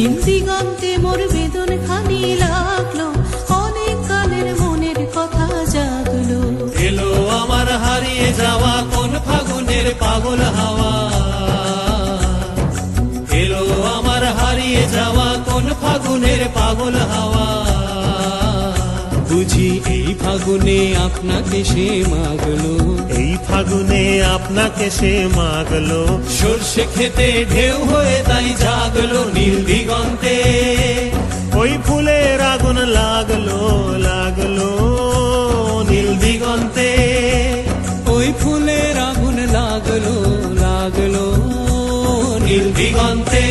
নীল দিগন্তে মোর বেদন খানি লাগল অনেক কালের মনের কথা জাগলো। এলো আমার হারিয়ে যাওয়া কোন ফাগুনের পাগল হাওয়া। এলো আমার হারিয়ে যাওয়া কোন ফাগুনের পাগল হাওয়া। বুঝি এই ফাগুনে আপনাকে সে মাগলো। এই ফাগুনে আপনাকে সে মাগলো। সর্ষে খেতে ঢেউ হয়ে তাই জাগলো নীল ফুলের আগুন লাগল লাগল নীল দিগন্তে